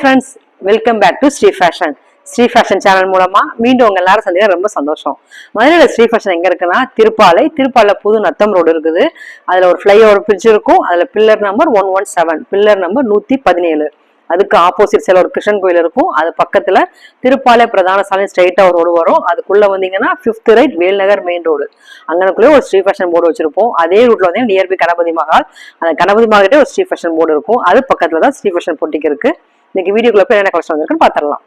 Friends welcome back to Sri fashion Sri fashion channel மூலமா மீண்டும் உங்க எல்லாரும் சந்திக்க ரொம்ப சந்தோஷம். மதுரையில ஸ்ரீ ஃபேஷன் எங்க இருக்குன்னா திருப்பாலை. திருப்பாலை புது நத்தம் ரோடு இருக்குது. அதுல ஒரு ஃபிளைஓவர் பிரிட்ஜ் இருக்கும். அதுல pillar number one one seven pillar number நூத்தி பதினேழு. அதுக்கு ஆப்போசிட் சைடில் ஒரு கிருஷ்ணன் கோயில் இருக்கும். அது பக்கத்துல திருப்பாலை பிரதான சாலை ஸ்ட்ரைட்டா ஒரு ரோடு வரும். அதுக்குள்ள வந்தீங்கன்னா fifth right Velnagar main road அங்கனக்குள்ளே ஒரு ஸ்ரீ ஃபேஷன் போர்டு வச்சிருப்போம். அதே ரூட்ல வந்து நியர்பை கணபதி மகால் அந்த கணபதி மகால்கிட்டே ஒரு ஸ்ரீ ஃபேஷன் போர்டு இருக்கும். அது பக்கத்துல தான் ஸ்ரீ ஃபேஷன் பொட்டிக்கு இருக்கு. இன்னைக்கு வீடியோக்குள்ள போய் என்ன கலெக்ஷன் வந்திருக்குன்னு பார்த்துடலாம்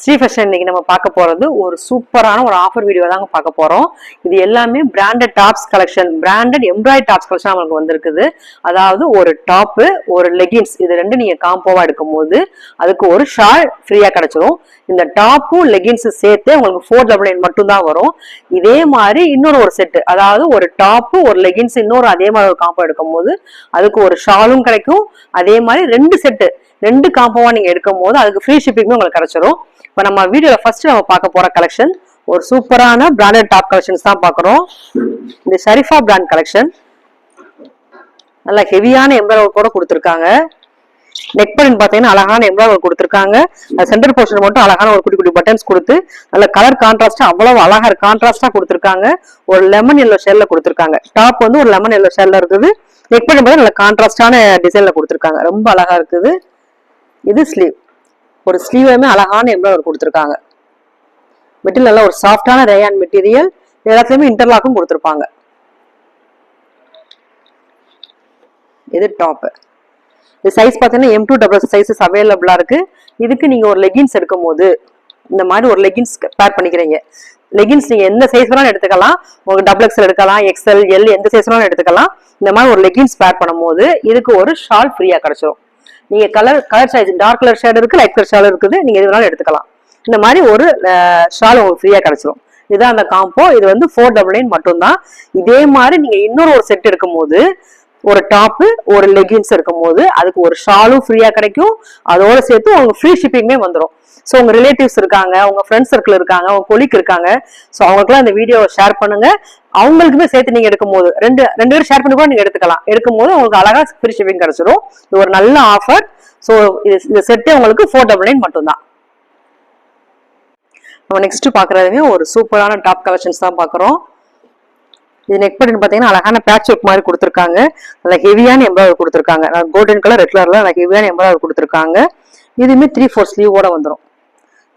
ஸ்ரீ ஃபேஷன் இன்னைக்கு நம்ம பார்க்க போகிறது ஒரு சூப்பரான ஒரு ஆஃபர் வீடியோ தாங்க பார்க்க போகிறோம் இது எல்லாமே branded tops collection branded embroider tops collection நம்மளுக்கு வந்திருக்குது. அதாவது ஒரு டாப்பு ஒரு லெகின்ஸ் இது ரெண்டு நீங்கள் காம்போவாக எடுக்கும் போது அதுக்கு ஒரு ஷால் ஃப்ரீயாக கிடைச்சிரும். இந்த டாப்பும் லெகின்ஸும் சேர்த்து உங்களுக்கு ஃபோர் டபுள் நைன் மட்டும் தான் வரும். இதே மாதிரி இன்னொரு ஒரு செட்டு அதாவது ஒரு டாப்பு ஒரு லெகின்ஸ் இன்னொரு அதே மாதிரி ஒரு காம்போ எடுக்கும் போது அதுக்கு ஒரு ஷாலும் கிடைக்கும். அதே மாதிரி ரெண்டு செட்டு ரெண்டு காம்போவா நீங்க எடுக்கும் போது அதுக்கு ஃப்ரீ ஷிப்பிங்கும் உங்களுக்கு கிடைச்சிரும். இப்போ நம்ம வீடியோல ஃபர்ஸ்ட் நம்ம பார்க்க போற கலெக்ஷன் ஒரு சூப்பரான பிராண்டட் டாப் கலெக்ஷன்ஸ் தான் பார்க்குறோம். இந்த ஷரிஃபா பிராண்ட் கலெக்ஷன் நல்ல ஹெவியான எம்ப்ராய்டர் கூட கொடுத்துருக்காங்க. நெக் பட்டன் பார்த்தீங்கன்னா அழகான எம்ப்ராய்டர் கொடுத்துருக்காங்க. சென்டர் போர்ஷன் மட்டும் அழகான ஒரு குட்டி குட்டி பட்டன்ஸ் கொடுத்து நல்ல கலர் கான்ட்ராஸ்டா அவ்வளவு அழகா கான்ட்ராஸ்டா கொடுத்துருக்காங்க. ஒரு லெமன் எல்லோ ஷேல்ல கொடுத்துருக்காங்க. டாப் வந்து ஒரு லெமன் எல்லோ ஷேல்ல இருக்குது. நெக் பட்டன் பார்த்தா நல்ல கான்ட்ராஸ்டான டிசைன்ல கொடுத்துருக்காங்க. ரொம்ப அழகா இருக்குது. இது ஸ்லீவ் ஒரு ஸ்லீவுமே அழகான எம்ப்ராய்டர் கொடுத்துருக்காங்க. மெட்டீரியல் நல்லா ஒரு சாஃப்டான ரேயான் மெட்டீரியல் எல்லாத்துலயுமே இன்டர்லாக்கும் கொடுத்துருப்பாங்க. இது டாப்பு இது சைஸ் பார்த்தீங்கன்னா எம் டூ டபுள் சைஸஸ் அவைலபிளாக இருக்கு. இதுக்கு நீங்கள் ஒரு லெகின்ஸ் எடுக்கும் போது இந்த மாதிரி ஒரு லெகின்ஸ் பேர் பண்ணிக்கிறீங்க. லெகின்ஸ் நீங்கள் எந்த சைஸ் வேணாலும் எடுத்துக்கலாம். உங்களுக்கு டபுள் எக்ஸ்எல் எடுக்கலாம் எக்ஸ்எல் எல் எந்த சைஸ் வேணாலும் எடுத்துக்கலாம். இந்த மாதிரி ஒரு லெகின்ஸ் பேர் பண்ணும்போது இதுக்கு ஒரு ஷால் ஃப்ரீயாக கிடச்சிரும். நீங்க colour colour size dark colour shade இருக்கு லைட் கலர் ஷேடு இருக்குது நீங்க எது வேணாலும் எடுத்துக்கலாம். இந்த மாதிரி ஒரு ஷால் உங்களுக்கு ஃப்ரீயா கிடைச்சிரும். இதுதான் அந்த காம்போ இது வந்து ஃபோர் டபுள் நைன் மட்டும்தான். இதே மாதிரி நீங்க இன்னொரு ஒரு செட் எடுக்கும் போது ஒரு டாப்பு ஒரு லெகின்ஸ் இருக்கும் போது அதுக்கு ஒரு ஷாலும் ஃப்ரீயா கிடைக்கும். அதோட சேர்த்து உங்களுக்கு ஃப்ரீ ஷிப்பிங்குமே வந்துடும் ஸோ உங்க ரிலேட்டிவ்ஸ் இருக்காங்க உங்க ஃப்ரெண்ட்ஸ் சர்க்கிள் இருக்காங்க உங்க கொலிக் இருக்காங்க. ஸோ அவங்களுக்குலாம் இந்த வீடியோவை ஷேர் பண்ணுங்க. அவங்களுக்குமே சேர்த்து நீங்க எடுக்கும் போது ரெண்டு ரெண்டு பேரும் ஷேர் பண்ணி கூட நீங்க எடுத்துக்கலாம். எடுக்கும் போது உங்களுக்கு அழகா ஃப்ரீ ஷிப்பிங் கிடைச்சிரும். இது ஒரு நல்ல ஆஃபர் ஸோ இது இந்த செட்டே உங்களுக்கு ஃபோர் டபுள் நைன் மட்டும்தான். நம்ம நெக்ஸ்ட் பாக்குறதுமே ஒரு சூப்பரான டாப் கலெக்ஷன்ஸ் தான் பாக்குறோம். இது நெக் பட்டன் பார்த்தீங்கன்னா அழகான பேட்ச் ஒர்க் மாதிரி கொடுத்துருக்காங்க. நல்ல ஹெவியான எம்ப்ராய்டர் கொடுத்துருக்காங்க. கோல்டன் கலர் ரெட் கலர்ல நல்ல ஹெவியான எம்ப்ராய்டர் கொடுத்துருக்காங்க. இதுவுமே த்ரீ ஃபோர் ஸ்லீவோட வந்துடும்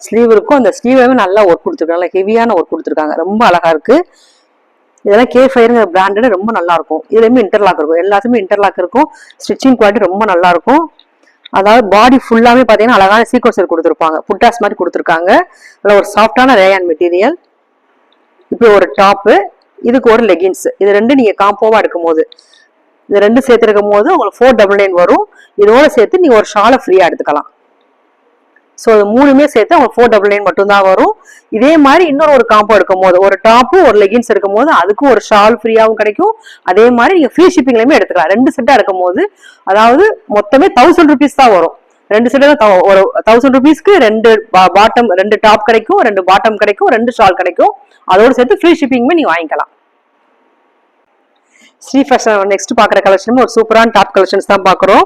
ஸ்லீவ் இருக்கும். அந்த ஸ்லீவ்லயுமே நல்லா ஒர்க் கொடுத்துருக்காங்க நல்லா ஹெவியான ஒர்க் கொடுத்துருக்காங்க. ரொம்ப அழகாக இருக்குது இதெல்லாம் கே ஃபைருங்கிற பிராண்டட் ரொம்ப நல்லாயிருக்கும் இதுலேயுமே இன்டர்லாக் இருக்கும். எல்லாத்துமே இன்டர்லாக் இருக்கும். ஸ்டிச்சிங் குவாலிட்டி ரொம்ப நல்லாயிருக்கும் அதாவது பாடி ஃபுல்லாகவே பார்த்தீங்கன்னா அழகான சீக்வன்சர் கொடுத்துருப்பாங்க. புட்டாஸ் மாதிரி கொடுத்துருக்காங்க. நல்லா ஒரு சாஃப்டான ரேயான் மெட்டீரியல் இப்போ ஒரு டாப்பு இதுக்கு ஒரு லெகின்ஸ் இது ரெண்டு நீங்கள் காம்போவாக எடுக்கும் போது இது ரெண்டு சேர்த்துருக்கும் போது உங்களுக்கு ஃபோர் டபுள் நைன் வரும். இதோட சேர்த்து நீங்கள் ஒரு ஷாலை ஃப்ரீயாக எடுத்துக்கலாம். ஸோ இது மூணுமே சேர்த்து அவங்க ஃபோர் டபுள் நைன் மட்டும்தான் வரும். இதே மாதிரி இன்னொரு ஒரு காம்போ எடுக்கும் போது ஒரு டாப்பு ஒரு லெகின்ஸ் எடுக்கும் போது அதுக்கும் ஒரு ஷால் ஃப்ரீயாகவும் கிடைக்கும். அதே மாதிரி நீங்கள் ஃப்ரீ ஷிப்பிங்லேயுமே எடுத்துக்கலாம். ரெண்டு செட்டாக எடுக்கும் போது அதாவது மொத்தமே தௌசண்ட் ருபீஸ் தான் வரும். ரெண்டு செட்டு ஒரு தௌசண்ட் ருபீஸ்க்கு ரெண்டு பாட்டம் ரெண்டு டாப் கிடைக்கும் ரெண்டு பாட்டம் கிடைக்கும் ரெண்டு ஷால் கிடைக்கும். அதோடு சேர்த்து ஃப்ரீ ஷிப்பிங்குமே நீங்கள் வாங்கிக்கலாம். ஸ்ரீ ஃபேஷன் நெக்ஸ்ட் பாக்குற கலெக்ஷன் ஒரு சூப்பரான டாப் கலெக்ஷன்ஸ் தான் பாக்குறோம்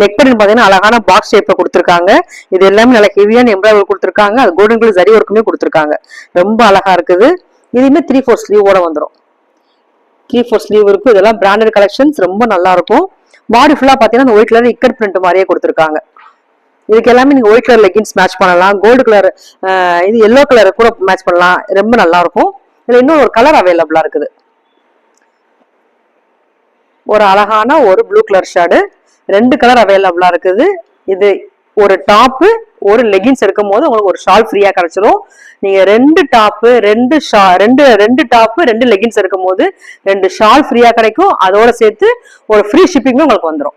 நெக் பட்டன் பாத்தீங்கன்னா அழகான பாக்ஸ் ஷேப்ல கொடுத்துருக்காங்க. இது எல்லாமே நல்லா ஹெவியான எம்ப்ராய்டரி கொடுத்துருக்காங்க. அது கோல்டன் கலர் ஜரி ஒர்க்குமே கொடுத்துருக்காங்க. ரொம்ப அழகா இருக்குது. இதுவுமே த்ரீ ஃபோர் ஸ்லீவோட வந்துடும் த்ரீ ஃபோர் ஸ்லீவ் இருக்கும் இதெல்லாம் பிராண்டட் கலெக்ஷன்ஸ் ரொம்ப நல்லா இருக்கும். பாடி ஃபுல்லா பாத்தீங்கன்னா அந்த ஒயிட் கலர் இக்கட் பிரிண்ட் மாதிரியே கொடுத்துருக்காங்க. இதுக்கு எல்லாமே நீங்க ஒயிட் கலர் லெகின்ஸ் மேட்ச் பண்ணலாம். கோல்டு கலர் இது எல்லோ கலர் கூட மேட்ச் பண்ணலாம். ரொம்ப நல்லா இருக்கும். இதுல இன்னும் ஒரு கலர் அவைலபிளா இருக்குது. ஒரு அழகான ஒரு ப்ளூ கலர் ஷேடு ரெண்டு கலர் அவைலபிளா இருக்குது. இது ஒரு டாப்பு ஒரு லெகின்ஸ் எடுக்கும் போது உங்களுக்கு ஒரு ஷால் ஃப்ரீயா கிடைச்சிரும். நீங்க ரெண்டு டாப்பு ரெண்டு ஷா ரெண்டு ரெண்டு டாப்பு ரெண்டு லெகின்ஸ் எடுக்கும் போது ரெண்டு ஷால் ஃப்ரீயா கிடைக்கும். அதோட சேர்த்து ஒரு ஃப்ரீ ஷிப்பிங்கும் உங்களுக்கு வந்துடும்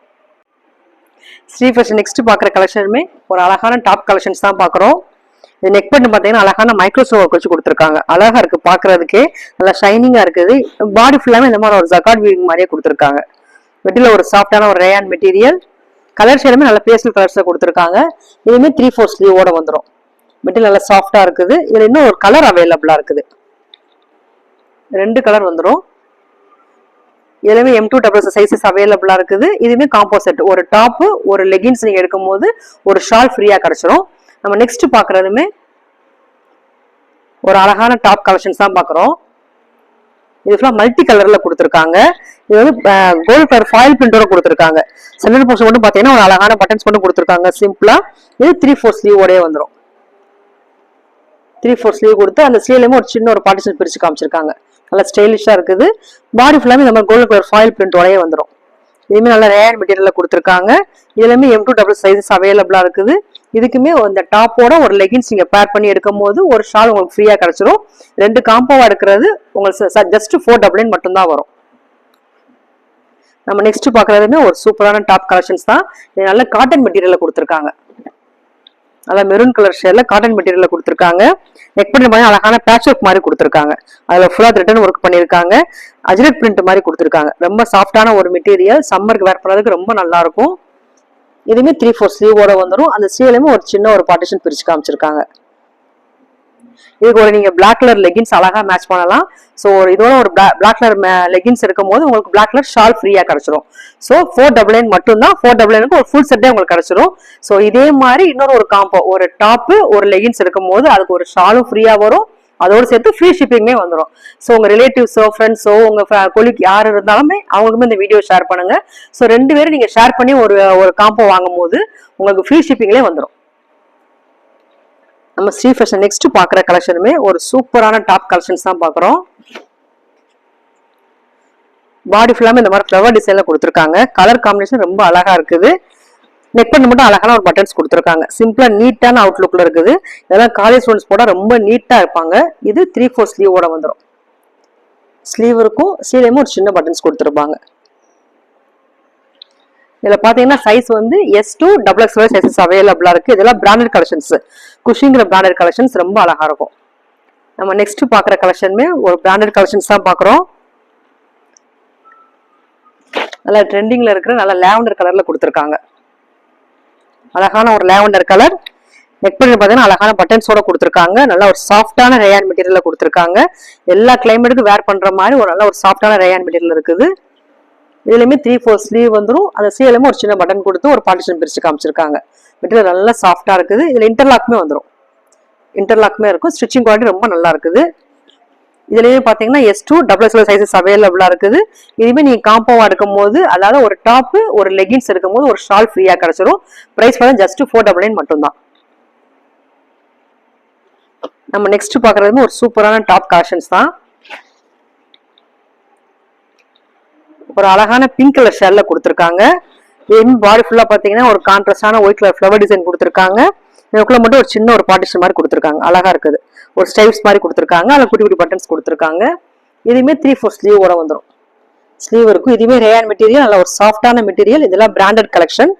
ஸ்ரீ ஃபர்ஸ்ட் நெக்ஸ்ட் பாக்குற கலெக்ஷனுமே ஒரு அழகான டாப் கலெக்ஷன்ஸ் தான் பாக்குறோம் இது நெக் பட்டன் பார்த்தீங்கன்னா அழகான மைக்ரோசோஃப் ஒர்க் வச்சு கொடுத்துருக்காங்க. அழகா இருக்கு பாக்குறதுக்கே. நல்லா ஷைனிங்கா இருக்குது. பாடி ஃபுல்லாமே இந்த மாதிரி ஒரு ஜக்காட் வீவிங் மாதிரியே கொடுத்துருக்காங்க. வெட்டில ஒரு சாஃப்டான ஒரு ரேயான் மெட்டீரியல் கலர் ஷேடுமே நல்ல பேஸ்டல் கலர்ஸில் கொடுத்துருக்காங்க. இதுவுமே த்ரீ ஃபோர் ஸ்லீவோட வந்துடும் மெட்டீரியல் நல்லா சாஃப்டா இருக்குது. இதுல இன்னும் ஒரு கலர் அவைலபிளா இருக்குது. ரெண்டு கலர் வந்துடும் இதுலயுமே எம் டூ டபுள் சைஸஸ் அவைலபிளா இருக்குது. இதுவுமே காம்போ செட் ஒரு டாப்பு ஒரு லெகின்ஸ் நீங்க எடுக்கும் போது ஒரு ஷால் ஃப்ரீயா கிடைச்சிரும். நம்ம நெக்ஸ்ட் பார்க்குறதுமே ஒரு அழகான டாப் கலெக்ஷன்ஸ் தான் பார்க்குறோம். இது ஃபுல்லாக மல்டி கலரில் கொடுத்துருக்காங்க. இது வந்து கோல்ட் கலர் ஃபாயில் பிரிண்டோட கொடுத்துருக்காங்க. சென்டர் போர்ஷன் மட்டும் பார்த்தீங்கன்னா ஒரு அழகான பட்டன்ஸ் மட்டும் கொடுத்துருக்காங்க. சிம்பிளாக இது த்ரீ ஃபோர் ஸ்லீவோடய வந்துடும் த்ரீ ஃபோர் ஸ்லீவ் கொடுத்து அந்த ஸ்லீவ்லேயுமே ஒரு சின்ன ஒரு பார்ட்டிஷன் பிரித்து காமிச்சிருக்காங்க. நல்லா ஸ்டைலிஷாக இருக்குது. பாடி ஃபுல்லாமே இந்த மாதிரி கோல்டு கலர் ஃபாயில் பிரிண்டோடய வந்துடும் இதுவுமே நல்ல ரேர் மெட்டீரியலில் கொடுத்துருக்காங்க. இதுலேயுமே எம் டூ டபுள் சைஸஸ் அவைலபிளாக இருக்குது. இதுக்குமே இந்த டாப்போட ஒரு லெகின்ஸ் நீங்கள் பேர் பண்ணி எடுக்கும் போது ஒரு ஷால் உங்களுக்கு ஃப்ரீயாக கிடச்சிரும். ரெண்டு காம்போவாக எடுக்கிறது உங்களுக்கு ஜஸ்ட் ஃபோர் டபுள் மட்டும்தான் வரும். நம்ம நெக்ஸ்ட் பார்க்குறதுமே ஒரு சூப்பரான டாப் கலெக்ஷன்ஸ் தான். இது நல்ல காட்டன் மெட்டீரியலில் கொடுத்துருக்காங்க. நல்லா மெரூன் கலர் ஷேர்ல காட்டன் மெட்டீரியல்ல கொடுத்துருக்காங்க. நெக் பண்ணி மாதிரி அழகான பேட்ச் ஒர்க் மாதிரி கொடுத்துருக்காங்க. அதுல ஃபுல்லா ரிட்டர்ன் ஒர்க் பண்ணிருக்காங்க அஜ்ரக் பிரிண்ட் மாதிரி கொடுத்துருக்காங்க. ரொம்ப சாஃப்டான ஒரு மெட்டீரியல் சம்மருக்கு வேர் பண்ணதுக்கு ரொம்ப நல்லா இருக்கும். இதுவுமே த்ரீ ஃபோர் ஸ்லீவோட வந்துடும் அந்த ஸ்லீவ்லையுமே ஒரு சின்ன ஒரு பார்ட்டிஷன் பிரிச்சு காமிச்சிருக்காங்க. இதுக்கு ஒரு நீங்க பிளாக் கலர் லெகின்ஸ் அழகா மேட்ச் பண்ணலாம். ஸோ ஒரு இதோட ஒரு பிளாக் கலர் லெகின்ஸ் இருக்கும் போது உங்களுக்கு பிளாக் கலர் ஷால் ஃப்ரீயா கிடைச்சிரும். ஸோ ஃபோர் டபுள் நைன் மட்டும் தான் ஃபோர் டபுள் நைனுக்கு ஒரு ஃபுல் செட்டே உங்களுக்கு கிடைச்சிரும். ஸோ இதே மாதிரி இன்னொரு ஒரு காம்போ ஒரு டாப்பு ஒரு லெகின்ஸ் இருக்கும் போது அதுக்கு ஒரு ஷாலும் ஃப்ரீயா வரும். அதோடு சேர்த்து ஃப்ரீ ஷிப்பிங்குமே வந்துடும் ஸோ உங்கள் ரிலேட்டிவ்ஸோ ஃப்ரெண்ட்ஸோ உங்கள் கொலிக் யார் இருந்தாலுமே அவங்களுக்குமே இந்த வீடியோ ஷேர் பண்ணுங்க. ஸோ ரெண்டு பேரும் நீங்கள் ஷேர் பண்ணி ஒரு ஒரு காம்போ வாங்கும் போது உங்களுக்கு ஃப்ரீ ஷிப்பிங்லேயே வந்துடும் நம்ம ஸ்ரீ ஃபேஷன் நெக்ஸ்ட் பார்க்குற கலெக்ஷனுமே ஒரு சூப்பரான டாப் கலெக்ஷன்ஸ் தான் பார்க்குறோம் பாடி ஃபுல்லாமே இந்த மாதிரி ஃப்ளவர் டிசைனில் கொடுத்துருக்காங்க. கலர் காம்பினேஷன் ரொம்ப அழகாக இருக்குது. நெக் பண்ணி மட்டும் அழகான ஒரு பட்டன்ஸ் கொடுத்துருக்காங்க. சிம்பிளா நீட்டான அவுட்லுக்ல இருக்குது. இதெல்லாம் காலேஜ் ஸ்டூடெண்ட்ஸ் போட ரொம்ப நீட்டா இருப்பாங்க. இது த்ரீ ஃபோர் ஸ்லீவோட வந்துடும் ஸ்லீவ் இருக்கும். ஸ்லீவ்லயுமே ஒரு சின்ன பட்டன்ஸ் கொடுத்துருப்பாங்க. இதில் பார்த்தீங்கன்னா சைஸ் வந்து S to double X sizes அவைலபிளாக இருக்குது இதெல்லாம் பிராண்டட் கலெக்ஷன்ஸ் குஷிங்கிற பிராண்டட் கலெக்ஷன்ஸ் ரொம்ப அழகாக இருக்கும். நம்ம நெக்ஸ்ட் பார்க்குற கலெக்ஷனுமே ஒரு பிராண்டட் கலெக்ஷன்ஸ் தான் பார்க்குறோம் நல்லா ட்ரெண்டிங்கில் இருக்கிற நல்லா லேவண்டர் கலரில் கொடுத்துருக்காங்க. அழகான ஒரு லேவண்டர் கலர். நெக் பண்ணி பார்த்தீங்கன்னா அழகான பட்டன்ஸோட கொடுத்துருக்காங்க. நல்ல ஒரு சாஃப்டான ரேயான் மெட்டீரியல்ல கொடுத்துருக்காங்க. எல்லா கிளைமேட்டுக்கும் வேர் பண்ணுற மாதிரி ஒரு நல்ல ஒரு சாஃப்டான ரேயான் மெட்டீரியல் இருக்குது. இதுலையுமே த்ரீ ஃபோர் ஸ்லீவ் வந்துடும் அந்த ஸ்லீவ்லயுமே ஒரு சின்ன பட்டன் கொடுத்து ஒரு பார்ட்டிஷன் பிரித்து காமிச்சிருக்காங்க. மெட்டீரியல் நல்லா சாஃப்டாக இருக்குது. இதில் இன்டர்லாக்குமே வந்துடும் இன்டர்லாக்குமே இருக்கும். ஸ்டிச்சிங் குவாலிட்டி ரொம்ப நல்லா இருக்குது. இதுலயுமே பாத்தீங்கன்னா S to double XL sizes அவைலபிளா இருக்குது. இதுவே நீங்க காம்போவா எடுக்கும் போது அதாவது ஒரு டாப் ஒரு லெகின்ஸ் எடுக்கும் போது ஒரு ஷால் ஃப்ரீயா கிடைச்சிரும். பிரைஸ் பார்த்தா ஜஸ்ட் ஃபோர் டபுள் நைன் மட்டும்தான். நம்ம நெக்ஸ்ட் பாக்குறது ஒரு சூப்பரான டாப் கலெக்ஷன்ஸ் தான். ஒரு அழகான பிங்க் கலர் ஷேர்ல கொடுத்துருக்காங்க. என் பாடி ஃபுல்லா பாத்தீங்கன்னா ஒரு கான்ட்ராஸ்டான ஒயிட் கலர் ஃப்ளவர் டிசைன் கொடுத்துருக்காங்க. இதுக்குள்ள மட்டும் ஒரு சின்ன ஒரு பார்ட்டிஷன் மாதிரி கொடுத்துருக்காங்க. அழகா இருக்குது. ஒரு ஸ்டைப்ஸ் மாதிரி கொடுத்துருக்காங்க. அதில் குட்டி குட்டி பட்டன்ஸ் கொடுத்துருக்காங்க. இதுவுமே த்ரீ ஃபோர் ஸ்லீவோட வந்துடும் ஸ்லீவ் இருக்கும். இதுவுமே ரேயான் மெட்டீரியல் நல்ல ஒரு சாஃப்டான மெட்டீரியல் இதெல்லாம் பிராண்டட் கலெக்ஷன்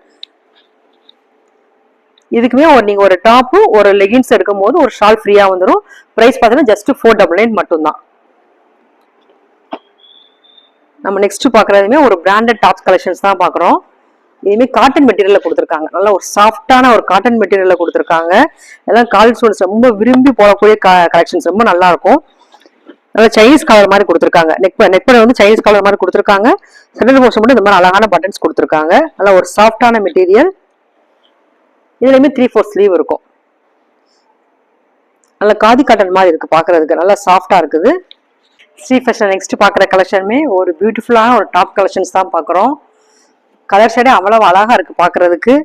இதுக்குமே ஒரு நீங்கள் ஒரு டாப்பு ஒரு லெகின்ஸ் எடுக்கும் போது ஒரு ஷால் ஃப்ரீயாக வந்துடும் ப்ரைஸ் பார்த்தீங்கன்னா ஜஸ்ட் ஃபோர் டபுள் நைன் மட்டும்தான். நம்ம நெக்ஸ்ட் பார்க்குறதுமே ஒரு பிராண்டட் டாப்ஸ் கலெக்ஷன்ஸ் தான் பார்க்குறோம். இதுவுமே காட்டன் மெட்டீரியல்ல கொடுத்துருக்காங்க. நல்லா ஒரு சாஃப்டான ஒரு காட்டன் மெட்டீரியல்ல கொடுத்துருக்காங்க. எல்லாம் காலேஜ் ஸ்டோன்ஸ் ரொம்ப விரும்பி போடக்கூடிய கலெக்ஷன்ஸ் ரொம்ப நல்லா இருக்கும் நல்லா சைனீஸ் கலர் மாதிரி கொடுத்துருக்காங்க. நெக் நெக் பண்ண வந்து சைனீஸ் கலர் மாதிரி கொடுத்துருக்காங்க. சென்டர் போர்ஷன் மட்டும் இந்த மாதிரி அழகான பட்டன்ஸ் கொடுத்துருக்காங்க. நல்லா ஒரு சாஃப்டான மெட்டீரியல் இதுலயுமே த்ரீ ஃபோர் ஸ்லீவ் இருக்கும். நல்ல காதி காட்டன் மாதிரி இருக்கு பாக்குறதுக்கு நல்லா சாஃப்டா இருக்குது. ஸ்ரீ ஃபேஷன் நெக்ஸ்ட் பாக்குற கலெக்ஷனுமே ஒரு பியூட்டிஃபுல்லான ஒரு டாப் கலெக்ஷன்ஸ் தான் பாக்குறோம் கலர் ஷேடே அவ்வளவு அழகா இருக்கு பாக்குறதுக்கு.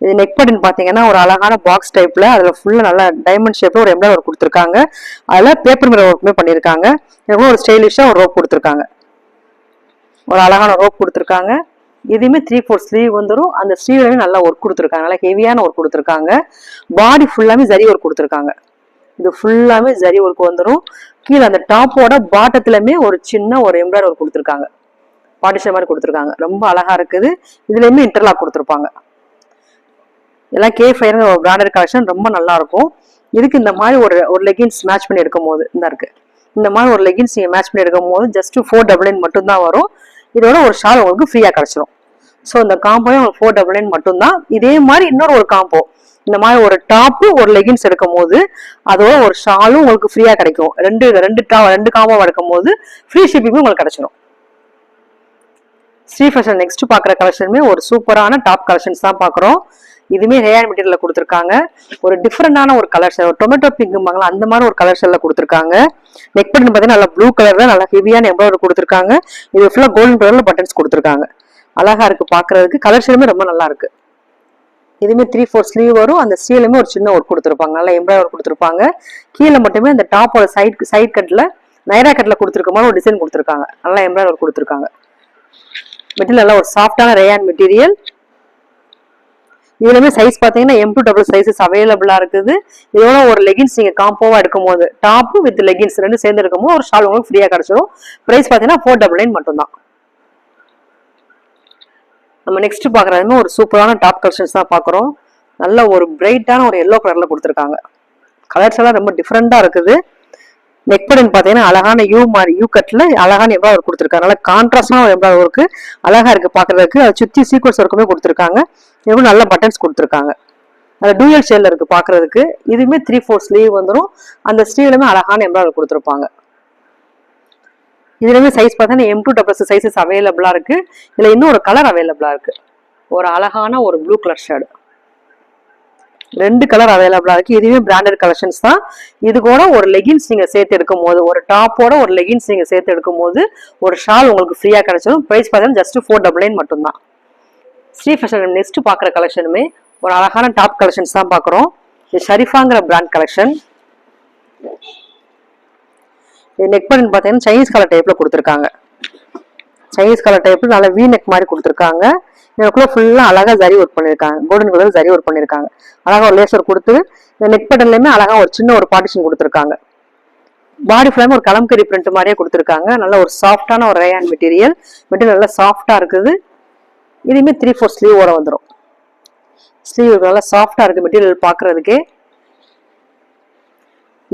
இது நெக் பட்டன் பாத்தீங்கன்னா ஒரு அழகான பாக்ஸ் டைப்ல அதுல ஃபுல்லா நல்லா டைமண்ட் ஷேப்ல ஒரு எம்ப்ளாய் ஒர்க் கொடுத்துருக்காங்க. அதுல பேப்பர் மிரர் ஒர்க்குமே பண்ணிருக்காங்க. ஒரு ஸ்டைலிஷா ஒரு ரோப் கொடுத்துருக்காங்க. ஒரு அழகான ரோப் கொடுத்துருக்காங்க. இதுவுமே த்ரீ ஃபோர் ஸ்லீவ் வந்துடும் அந்த ஸ்லீவ்லயுமே நல்லா ஒர்க் கொடுத்துருக்காங்க. நல்லா ஹெவியான ஒர்க் கொடுத்துருக்காங்க. பாடி ஃபுல்லாமே ஜரி ஒர்க் கொடுத்துருக்காங்க. இது ஃபுல்லாமே ஜரி ஒர்க் வந்துடும் கீழே அந்த டாப்போட பாட்டத்துலமே ஒரு சின்ன ஒரு எம்ப்ராய்டர் ஒர்க் கொடுத்துருக்காங்க. பார்ட்டிஷன் மாதிரி கொடுத்துருக்காங்க. ரொம்ப அழகா இருக்குது. இதுலயுமே இன்டர்லாக் கொடுத்துருப்பாங்க. இதெல்லாம் கே ஃபைவ் ஒரு பிராண்டட் கலெக்ஷன் ரொம்ப நல்லா இருக்கும். இதுக்கு இந்த மாதிரி ஒரு ஒரு லெகின்ஸ் மேட்ச் பண்ணி எடுக்கும் போது இந்த இருக்கு. இந்த மாதிரி ஒரு லெகின்ஸ் நீங்கள் மேட்ச் பண்ணி எடுக்கும் போது ஜஸ்ட் ஃபோர் டபுள் நைன் மட்டும்தான் வரும். இதோட ஒரு ஷால் உங்களுக்கு ஃப்ரீயாக கிடச்சிரும். ஸோ இந்த காம்போயும் உங்களுக்கு ஃபோர் டபுள் நைன் மட்டும்தான். இதே மாதிரி இன்னொரு ஒரு காம்போ இந்த மாதிரி ஒரு டாப்பு ஒரு லெகின்ஸ் எடுக்கும் போது அதோட ஒரு ஷாலும் உங்களுக்கு ஃப்ரீயாக கிடைக்கும். ரெண்டு ரெண்டு டா ரெண்டு காம்போ எடுக்கும் போது ஃப்ரீ ஷிப்பிங்கும் உங்களுக்கு கிடைச்சிடும் ஸ்ரீ ஃபேஷன் நெக்ஸ்ட் பார்க்குற கலெக்ஷனுமே ஒரு சூப்பரான டாப் கலெக்ஷன்ஸ் தான் பார்க்குறோம் இதுவுமே ஹேர் மெட்டீரியலில் கொடுத்துருக்காங்க. ஒரு டிஃப்ரெண்டான ஒரு கலர் ஒரு டொமேட்டோ பிங்க்கும்பாங்களா அந்த மாதிரி ஒரு கலர் கொடுத்துருக்காங்க. நெக் பட்டன் பார்த்தீங்கன்னா நல்லா ப்ளூ கலரில் நல்லா ஹெவியான எம்ப்ராய்டரி கொடுத்துருக்காங்க. இது ஃபுல்லாக கோல்டன் கலரில் பட்டன்ஸ் கொடுத்துருக்காங்க. அழகா இருக்குது பார்க்குறதுக்கு கலர் ரொம்ப நல்லா இருக்குது இதுவுமே த்ரீ ஃபோர் ஸ்லீவ் வரும். அந்த ஸ்லீவ்லையுமே ஒரு சின்ன ஒர்க் கொடுத்துருப்பாங்க. நல்லா எம்ப்ராய்டரி கொடுத்துருப்பாங்க. கீழே மட்டுமே அந்த டாப்போட சைட் சைட் கட்டில் நைரா கட்டில் கொடுத்துருக்க மாதிரி ஒரு டிசைன் கொடுத்துருக்காங்க. நல்லா எம்ப்ராய்டர் கொடுத்துருக்காங்க. மெட்டீரியல் நல்லா ஒரு சாஃப்டான ரேயான் மெட்டீரியல் இதுலயுமே சைஸ் பாத்தீங்கன்னா எம் டூ டபுள் சைஸஸ் அவைலபிளா இருக்குது. இதோட ஒரு லெகின்ஸ் நீங்க காம்போவா எடுக்கும் போது டாப் வித் லெகின்ஸ் ரெண்டு சேர்ந்து எடுக்கும் ஒரு ஷால் உங்களுக்கு ஃப்ரீயா கிடைச்சிடும் பிரைஸ் பாத்தீங்கன்னா ஃபோர் டபுள் நைன் மட்டும்தான். நம்ம நெக்ஸ்ட் பாக்குறதுமே ஒரு சூப்பரான டாப் கலெக்ஷன்ஸ் தான் பாக்குறோம். நல்ல ஒரு பிரைட்டான ஒரு எல்லோ கலர்ல கொடுத்துருக்காங்க. கலர்ஸ் எல்லாம் ரொம்ப டிஃப்ரெண்டா இருக்குது. நெக் பட்டன் பார்த்தீங்கன்னா அழகான யூ மாதிரி யூ கட்டில் அழகான எம்ப்ராய்டர் கொடுத்துருக்காங்க நல்லா கான்ட்ராஸ்டான ஒரு எம்ப்ராய்டர் ஒர்க்கு அழகாக இருக்குது பார்க்குறதுக்கு. அதை சுற்றி சீக்வன்ஸ் ஒர்க்குமே கொடுத்துருக்காங்க. எவ்வளோ நல்ல பட்டன்ஸ் கொடுத்துருக்காங்க. அதில் டூயல் ஷேல்ல இருக்குது பார்க்குறதுக்கு. இதுவுமே த்ரீ ஃபோர் ஸ்லீவ் வந்துடும் அந்த ஸ்லீவ்லையுமே அழகான எம்ப்ராய்டர் கொடுத்துருப்பாங்க. இதுலேயுமே சைஸ் பார்த்தீங்கன்னா எம் டூ டபுள் சைஸஸ் அவைலபிளாக இருக்குது இதில் இன்னும் ஒரு கலர் அவைலபிளாக இருக்குது ஒரு அழகான ஒரு ப்ளூ கலர் ஷேடு ரெண்டு கலர் அவைலபிளா இருக்கு. இதுவே பிராண்டட் கலெக்ஷன்ஸ் தான். இது கூட ஒரு லெகின்ஸ் நீங்க சேர்த்து எடுக்கும் போது ஒரு டாப்போட ஒரு லெகின்ஸ் நீங்க சேர்த்து எடுக்கும் போது ஒரு ஷால் உங்களுக்கு ஃப்ரீயா கிடைச்சிடும். பிரைஸ் பார்த்தீங்கன்னா ஜஸ்ட் ஃபோர் டபுள் நைன் மட்டும்தான். ஸ்ரீ ஃபேஷன் நெக்ஸ்ட் பாக்குற கலெக்ஷனுமே ஒரு அழகான டாப் கலெக்ஷன்ஸ் தான் பாக்குறோம் இது ஷரிஃபாங்கிற பிராண்ட் கலெக்ஷன் இது நெக் பட்டன் பார்த்தீங்கன்னா சைனீஸ் கலர் டைப்ல கொடுத்துருக்காங்க. சைனீஸ் கலர் டைப்ல நல்ல வீ நெக் மாதிரி கொடுத்துருக்காங்க. எனக்குள்ள ஃபுல்லா அழகா ஜரி ஒர்க் பண்ணிருக்காங்க. கோல்டன் கலர் ஜரி ஒர்க் பண்ணிருக்காங்க. அழகா ஒரு லேசர் கொடுத்து இந்த நெக் பட்டன்லயுமே அழகா ஒரு சின்ன ஒரு பார்ட்டிஷன் கொடுத்துருக்காங்க. பாடி ஃபுல்லாமே ஒரு கலம்கரி பிரிண்ட் மாதிரியே கொடுத்துருக்காங்க. நல்ல ஒரு சாஃப்டான ஒரு ரேயான் மெட்டீரியல் மெட்டீரியல் நல்லா சாஃப்டா இருக்குது. இதுவுமே த்ரீ ஃபோர் ஸ்லீவோட வந்துடும் ஸ்லீவ் நல்லா சாஃப்டா இருக்கு மெட்டீரியல் பாக்குறதுக்கே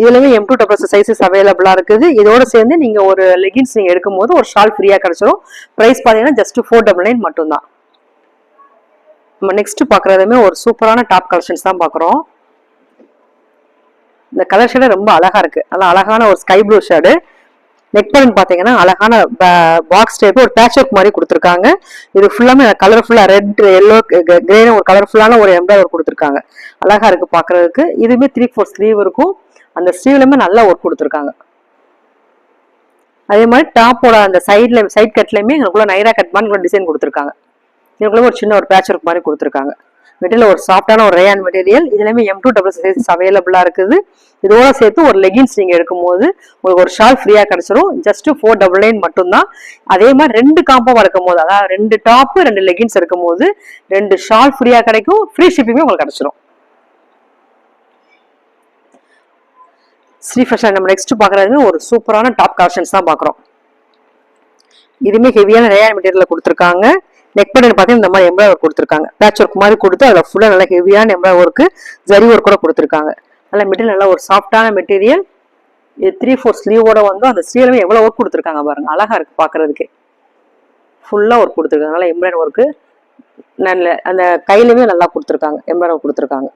இதுலயுமே எம் டூ டபுள் சைசஸ் அவைலபிளா இருக்குது. இதோட சேர்ந்து நீங்க ஒரு லெகின்ஸ் நீங்க எடுக்கும் போது ஒரு ஷால் ஃப்ரீயா கிடைச்சிடும் பிரைஸ் பாத்தீங்கன்னா ஜஸ்ட் ஃபோர் டபுள் நைன் மட்டும்தான். நம்ம நெக்ஸ்ட் பாக்குறதுமே ஒரு சூப்பரான டாப் கலெக்ஷன்ஸ் தான் பாக்குறோம். இந்த கலர் ஷேடு ரொம்ப அழகா இருக்கு. நல்லா அழகான ஒரு ஸ்கை ப்ளூ ஷேடு நெக் பலன் பாத்தீங்கன்னா அழகான பாக்ஸ் டைப் ஒரு பேட்ச் ஒர்க் மாதிரி கொடுத்துருக்காங்க. இது ஃபுல்லாமே கலர்ஃபுல்லா ரெட் எல்லோ கிரேன ஒரு கலர்ஃபுல்லான ஒரு எம்ப்ராய்டர் கொடுத்துருக்காங்க. அழகா இருக்கு பாக்குறதுக்கு. இதுவுமே த்ரீ ஃபோர் ஸ்லீவ் இருக்கும். அந்த ஸ்லீவ்லயுமே நல்லா ஒர்க் கொடுத்துருக்காங்க. அதே மாதிரி டாப்போட அந்த சைடில் சைட் கட்லேயுமே எங்களுக்குள்ள நைரா கட் மாதிரி டிசைன் கொடுத்துருக்காங்க. எங்களுக்குள்ள ஒரு சின்ன ஒரு பேட்ச் ஒர்க் மாதிரி கொடுத்துருக்காங்க. மெட்டீரியல் ஒரு சாஃப்டான ஒரு ரேயான் மெட்டீரியல் இதுலேயுமே எம் டூ டபுள் சைஸ் அவைலபிளாக இருக்குது. இதோட சேர்த்து ஒரு லெகின்ஸ் நீங்கள் எடுக்கும்போது உங்களுக்கு ஒரு ஷால் ஃப்ரீயாக கிடச்சிரும். ஜஸ்ட் ஃபோர் டபுள் நைன் மட்டும்தான். அதே மாதிரி ரெண்டு காம்போ இருக்கும் போது அதாவது ரெண்டு டாப்பு ரெண்டு லெகின்ஸ் இருக்கும் போது ரெண்டு ஷால் ஃப்ரீயாக கிடைக்கும். ஃப்ரீ ஷிப்பிங்கும் உங்களுக்கு கிடச்சிரும். ஸ்ரீ ஃபேஷன் நம்ம நெக்ஸ்ட் பார்க்குறது ஒரு சூப்பரான டாப் கலெக்ஷன்ஸ் தான் பார்க்குறோம். இதுவுமே ஹெவியான ரேயான் மெட்டீரியல் கொடுத்துருக்காங்க. நெக் பட்டன் பார்த்தீங்கன்னா இந்த மாதிரி எம்ப்ராய்டர் கொடுத்துருக்காங்க. பேட்ச் ஒர்க் மாதிரி கொடுத்து அதில் ஃபுல்லாக நல்லா ஹெவியான எம்ப்ராய்டர் ஒர்க்கு ஜரி ஒர்க் கூட கொடுத்துருக்காங்க. நல்ல மெட்டீரியல் நல்லா ஒரு சாஃப்டான மெட்டீரியல் இது த்ரீ ஃபோர் ஸ்லீவோட வந்து அந்த ஸ்லீவ்லுமே எவ்வளோ ஒர்க் கொடுத்துருக்காங்க பாருங்க. அழகாக இருக்குது பார்க்குறதுக்கு. ஃபுல்லாக ஒர்க் கொடுத்துருக்காங்க. நல்லா எம்ப்ராய்டர் ஒர்க்கு நல்ல அந்த கையிலுமே நல்லா கொடுத்துருக்காங்க. எம்ப்ராய்டர் கொடுத்துருக்காங்க.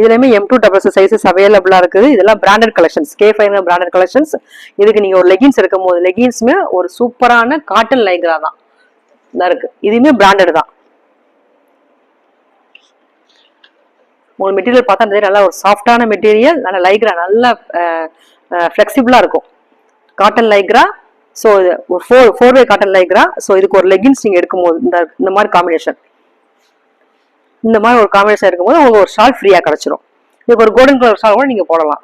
இதுலயுமே எம் டூ டபுள் சைஸஸ் அவைலபிளா இருக்குது. இதெல்லாம் branded collections K five branded collections இதுக்கு நீங்க ஒரு லெகின்ஸ் எடுக்கும் போது லெகின்ஸுமே ஒரு சூப்பரான காட்டன் லைக்ரா தான். இருக்கு. இதுவுமே பிராண்டட் தான். உங்களுக்கு மெட்டீரியல் பார்த்தா தெரியும், நல்லா ஒரு சாஃப்டான மெட்டீரியல் நல்ல லைக்ரா நல்லா ஃப்ளெக்சிபிளா இருக்கும். காட்டன் லைக்ரா ஸோ ஒரு four four way cotton Lycra so இதுக்கு ஒரு லெகின்ஸ் நீங்கள் எடுக்கும்போது இந்த இந்த மாதிரி காம்பினேஷன் இந்த மாதிரி ஒரு காம்பினேஷன் இருக்கும்போது உங்களுக்கு ஒரு ஷால் ஃப்ரீயாக கிடச்சிரும். இதுக்கு ஒரு கோல்டன் கலர் ஷால் கூட நீங்கள் போடலாம்.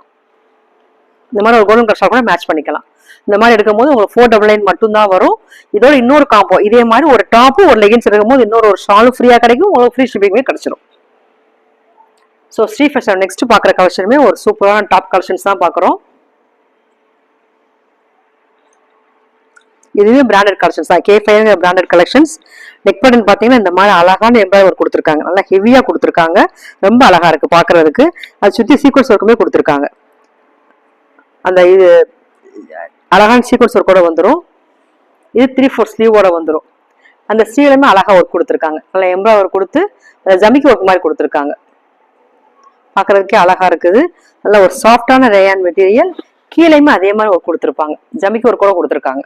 இந்த மாதிரி ஒரு கோல்டன் கலர் ஷால் கூட மேட்ச் பண்ணிக்கலாம். இந்த மாதிரி எடுக்கும்போது உங்களுக்கு ஃபோர் டபுள் நைன் மட்டும்தான் வரும். இதோட இன்னொரு காம்போ இதே மாதிரி ஒரு டாப்பு ஒரு லெகின்ஸ் இருக்கும்போது இன்னொரு ஒரு ஷாலும் ஃப்ரீயாக கிடைக்கும். உங்களுக்கு ஃப்ரீ ஷிப்பிங்குமே கிடைச்சிரும். ஸோ ஸ்ரீ ஃபேஷன் நெக்ஸ்ட் பார்க்குற கலெக்ஷனுமே ஒரு சூப்பரான டாப் கலெக்ஷன்ஸ் தான் பார்க்குறோம். இதுவே பிராண்டட் கலெக்ஷன்ஸ் தான். கே ஃபைவ்ங்கிற பிராண்டட் கலெக்ஷன்ஸ் நெக் பட்டன் பார்த்தீங்கன்னா இந்த மாதிரி அழகான எம்ப்ராய்டர் கொடுத்துருக்காங்க. நல்லா ஹெவியாக கொடுத்துருக்காங்க. ரொம்ப அழகாக இருக்குது பார்க்குறதுக்கு. அது சுற்றி சீக்வன்ஸ் ஒர்க்குமே கொடுத்துருக்காங்க. அந்த இது அழகான சீக்வன்ஸ் ஒர்க்கோட வந்துடும் இது த்ரீ ஃபோர் ஸ்லீவோட வந்துடும் அந்த ஸ்லீவ்லையுமே அழகாக ஒர்க் கொடுத்துருக்காங்க. நல்லா எம்ப்ராய்டர் கொடுத்து அந்த ஜமிக்கு ஒர்க் மாதிரி கொடுத்துருக்காங்க. பார்க்குறதுக்கே அழகாக இருக்குது. நல்ல ஒரு சாஃப்டான ரேயான் மெட்டீரியல் கீழேயுமே அதே மாதிரி ஒர்க் கொடுத்துருப்பாங்க. ஜமிக்கு ஒர்க் கூட கொடுத்துருக்காங்க.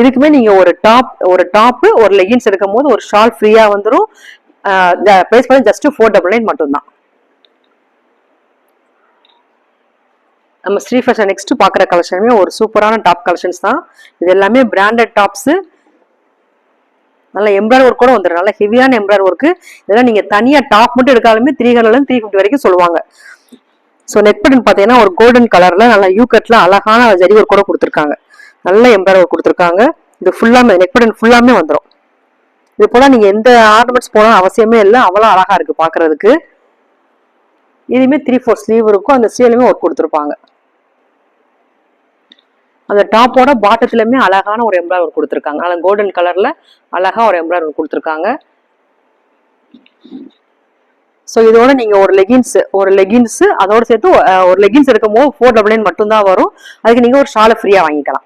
இதுக்குமே நீங்க ஒரு டாப் ஒரு டாப்பு ஒரு லெகின்ஸ் எடுக்கும் போது ஒரு ஷால் ஃப்ரீயா வந்துடும் ப்ரைஸ் பண்ணி ஜஸ்ட் ஃபோர் டபுள் நைன் மட்டும்தான். நம்ம ஸ்ரீ ஃபேஷன் நெக்ஸ்ட் பார்க்குற கலெக்ஷனுமே ஒரு சூப்பரான டாப் கலெக்ஷன்ஸ் தான். இது எல்லாமே பிராண்டட் டாப்ஸு நல்ல எம்ப்ராய்டர் ஒர்க் கூட வந்துடும் நல்ல ஹெவியான எம்ப்ராய்டர் ஒர்க்கு இதெல்லாம் நீங்கள் தனியாக டாப் மட்டும் எடுக்காலுமே த்ரீ ஹண்ட்ரட்லேருந்து த்ரீ ஃபிஃப்டி வரைக்கும் சொல்லுவாங்க. ஸோ நெக் பட்டன் பார்த்தீங்கன்னா ஒரு கோல்டன் கலரில் நல்லா யூ கட்டில் அழகான ஜரி ஒர்க் கூட கொடுத்துருக்காங்க. நல்ல எம்ப்ராய்டர் கொடுத்துருக்காங்க. இது ஃபுல்லாமே நெக் பட்டன் ஃபுல்லாமே வந்துடும் இது போல நீங்கள் எந்த ஆர்னமெண்ட்ஸ் போனாலும் அவசியமே இல்லை. அவ்வளோ அழகாக இருக்குது பார்க்குறதுக்கு இதுவுமே த்ரீ ஃபோர் ஸ்லீவ் இருக்கும். அந்த ஸ்லீவ்லையுமே ஒர்க் கொடுத்துருப்பாங்க. அந்த டாப்போட பாட்டத்துலயுமே அழகான ஒரு எம்ப்ராய்டர் ஒர்க் கொடுத்துருக்காங்க. ஆனால் கோல்டன் கலர்ல அழகா ஒரு எம்ப்ராய்டர் ஒர்க் கொடுத்துருக்காங்க. ஸோ இதோட நீங்கள் ஒரு லெகின்ஸ் ஒரு லெகின்ஸ் அதோட சேர்த்து ஒரு லெகின்ஸ் எடுக்கும் போது ஃபோர் டபுள் நைன் மட்டும்தான் வரும். அதுக்கு நீங்கள் ஒரு ஷாலை ஃப்ரீயாக வாங்கிக்கலாம்.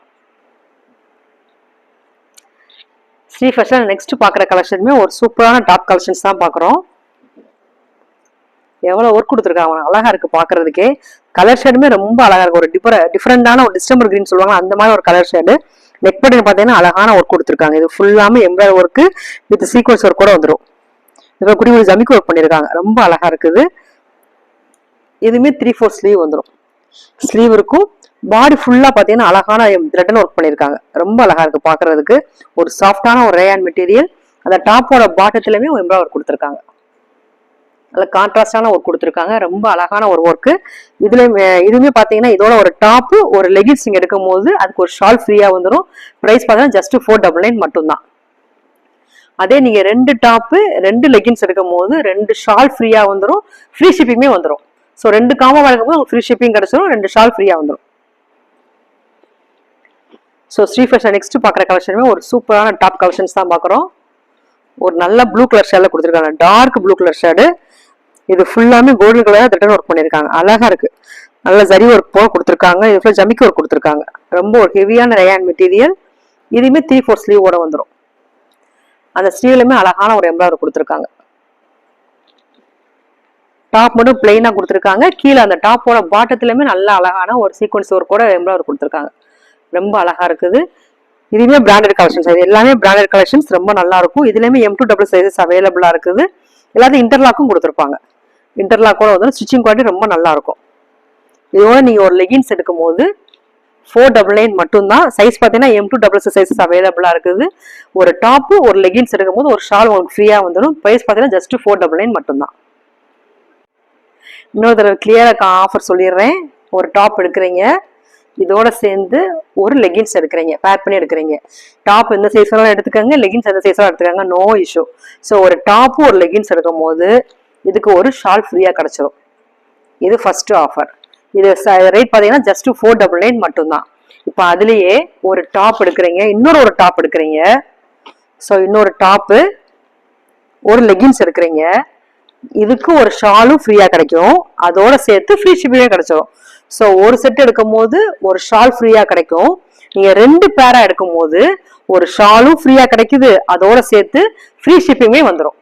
ஸ்லீவ் ஃபேஷன் நெக்ஸ்ட் பார்க்குற கலெக்ஷனுமே ஒரு சூப்பரான டாப் கலெக்ஷன்ஸ் தான் பார்க்குறோம். எவ்வளோ ஒர்க் கொடுத்துருக்காங்க. அழகாக இருக்குது பார்க்குறதுக்கே. கலர் ஷேடுமே ரொம்ப அழகாக இருக்கும் ஒரு டிஃபர டிஃப்ரெண்டான ஒரு டிஸ்டம்பர் க்ரீன் சொல்லுவாங்க. அந்த மாதிரி ஒரு கலர் ஷேடு நெக் பட்டன் பார்த்தீங்கன்னா அழகான ஒர்க் கொடுத்துருக்காங்க. இது ஃபுல்லாமே embroider work with sequins work கூட வந்துடும் இப்போ குடி ஒரு ஜமிக்கு ஒர்க் பண்ணியிருக்காங்க. ரொம்ப அழகாக இருக்குது. இதுவுமே த்ரீ ஃபோர் ஸ்லீவ் வந்துடும் ஸ்லீவ் இருக்கும் பாடி ஃபுல்லாக பார்த்தீங்கன்னா அழகான த்ரெட்டன் ஒர்க் பண்ணியிருக்காங்க. ரொம்ப அழகாக இருக்குது பார்க்குறதுக்கு. ஒரு சாஃப்டான ஒரு ரேயான் மெட்டீரியல் அந்த டாப்போட பாட்டத்துலயுமே எம்ப்ராய்டரி ஒர்க் கொடுத்துருக்காங்க. நல்ல கான்ட்ராஸ்டான ஒர்க் கொடுத்துருக்காங்க. ரொம்ப அழகான ஒரு ஒர்க்கு இதுல இதுவுமே பார்த்தீங்கன்னா இதோட ஒரு டாப்பு ஒரு லெகின்ஸ் நீங்கள் எடுக்கும் போது அதுக்கு ஒரு ஷால் ஃப்ரீயாக வந்துடும் ப்ரைஸ் பார்த்தீங்கன்னா ஜஸ்ட் ஃபோர் டபுள் நைன் மட்டும்தான். அதே நீங்கள் ரெண்டு டாப்பு ரெண்டு லெகின்ஸ் எடுக்கும் போது ரெண்டு ஷால் ஃப்ரீயாக வந்துடும் ஃப்ரீ ஷிப்பிங்குமே வந்துடும் ஸோ ரெண்டு காம்போ வழங்கும் போது ஃப்ரீ ஷிப்பிங் கிடைச்சிடும் ரெண்டு ஷால் ஃப்ரீயாக வந்துடும் ஸோ ஸ்ரீ ஃபேஷன் நெக்ஸ்ட் பார்க்குற கலெக்ஷனுமே ஒரு சூப்பரான டாப் கலெக்ஷன்ஸ் தான் பார்க்குறோம். ஒரு நல்ல ப்ளூ கலர் ஷேடில் கொடுத்துருக்காங்க. டார்க் ப்ளூ கலர் ஷேடு இது ஃபுல்லாமே கோல்டன் கலராக ரிட்டர்ன் ஒர்க் பண்ணியிருக்காங்க. அழகாக இருக்குது நல்ல ஜரி ஒர்க் போக கொடுத்துருக்காங்க. இது ஃபுல்லாக ஜமிக்கு ஒர்க் கொடுத்துருக்காங்க. ரொம்ப ஒரு ஹெவியான ரயான் மெட்டீரியல் இதுவுமே த்ரீ ஃபோர் ஸ்லீவோட வந்துடும் அந்த ஸ்லீவ்லையுமே அழகான ஒரு எம்ப்ராய்டர் கொடுத்துருக்காங்க. டாப் மட்டும் பிளெயினாக கொடுத்துருக்காங்க. கீழே அந்த டாப்போட பாட்டத்துலையுமே நல்லா அழகான ஒரு சீக்வன்ஸ் ஒர்க்கோட எம்ப்ராய்டர் கொடுத்துருக்காங்க. ரொம்ப அழகா இருக்குது. இதுவுமே பிராண்டட் கலெக்ஷன்ஸ் இது எல்லாமே பிராண்டட் கலெக்ஷன்ஸ் ரொம்ப நல்லா இருக்கும். இதுலயுமே எம் டூ டபுள் சைஸஸ் அவைலபிளா இருக்குது. எல்லாத்தையும் இன்டர்லாக்கும் கொடுத்துருப்பாங்க. இன்டர்லாக் கூட வந்து ஸ்டிச்சிங் குவாலிட்டி ரொம்ப நல்லா இருக்கும். இதோட நீங்க ஒரு லெகின்ஸ் எடுக்கும் போது ஃபோர் டபுள் நைன் மட்டும்தான். சைஸ் பார்த்தீங்கன்னா எம் டூ டபுள் சைஸஸ் அவைலபிளாக இருக்குது. ஒரு டாப்பு ஒரு லெகின்ஸ் எடுக்கும் போது ஒரு ஷால் உங்களுக்கு ஃப்ரீயாக வந்துடும் ப்ரைஸ் பார்த்தீங்கன்னா ஜஸ்ட் ஃபோர் டபுள் நைன் மட்டும்தான். இன்னொரு தடவை கிளியராக ஆஃபர் சொல்லிடுறேன். ஒரு டாப் எடுக்கிறீங்க. இதோட சேர்ந்து ஒரு லெகின்ஸ் எடுக்கிறீங்க பேர் பண்ணி எடுக்கிறீங்க. டாப் எந்த சைஸ் வேணாலும் எடுத்துக்கோங்க லெகின்ஸ் எந்த சைஸ் எடுத்துக்காங்க நோ இஷ்யூ ஸோ ஒரு டாப்பும் ஒரு லெகின்ஸ் எடுக்கும் போது இதுக்கு ஒரு ஷால் ஃப்ரீயாக கிடச்சிரும். இது ஃபர்ஸ்ட் ஆஃபர் இது ரேட் பார்த்தீங்கன்னா ஜஸ்ட் ஃபோர் டபுள் நைன் மட்டும்தான். இப்போ அதுலேயே ஒரு டாப் எடுக்கிறீங்க இன்னொரு ஒரு டாப் எடுக்கிறீங்க. ஸோ இன்னொரு டாப்பு ஒரு லெகின்ஸ் எடுக்கிறீங்க. இதுக்கு ஒரு ஷாலும் ஃப்ரீயாக கிடைக்கும். அதோட சேர்த்து ஃப்ரீ ஷிப்பிங்கே கிடைச்சிடும் ஸோ ஒரு செட் எடுக்கும் போது ஒரு ஷால் ஃப்ரீயாக கிடைக்கும். நீங்கள் ரெண்டு பேராக எடுக்கும் போது ஒரு ஷாலும் ஃப்ரீயாக கிடைக்குது. அதோட சேர்த்து ஃப்ரீ ஷிப்பிங்கே வந்துடும்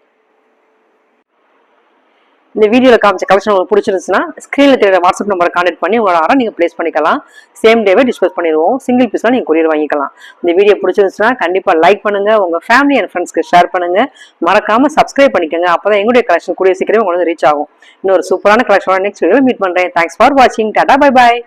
இந்த வீடியோவில் காமிச்ச கலெக்ஷன் உங்களுக்கு பிடிச்சிருந்துச்சுன்னா ஸ்க்ரீனில் தெரியுற வாட்ஸ்அப் நம்பரை கான்டெக்ட் பண்ணி உங்களோட ஆரம் நீங்கள் ப்ளேஸ் பண்ணிக்கலாம். சேம் டேவே டிஸ்போஸ் பண்ணிடுவோம். சிங்கிள் பீஸ்லாம் நீங்கள் கொரியர் வாங்கிக்கலாம். இந்த வீடியோ பிடிச்சிருந்துச்சுன்னா கண்டிப்பாக லைக் பண்ணுங்கள் உங்கள் ஃபேமிலி அண்ட் ஃப்ரெண்ட்ஸ்க்கு ஷேர் பண்ணுங்கள் மறக்காமல் சப்ஸ்கிரைப் பண்ணிக்கோங்க. அப்பதான் எங்களுடைய கலெக்ஷன் கூடிய சீக்கிரமே உங்களுக்கு ரீச் ஆகும். இன்னொரு சூப்பரான கலெக்ஷனோட நெக்ஸ்ட் வீடியோ மீட் பண்ணுறேன் தேங்க்ஸ் ஃபார் வாட்சிங் டாடா பை பாய்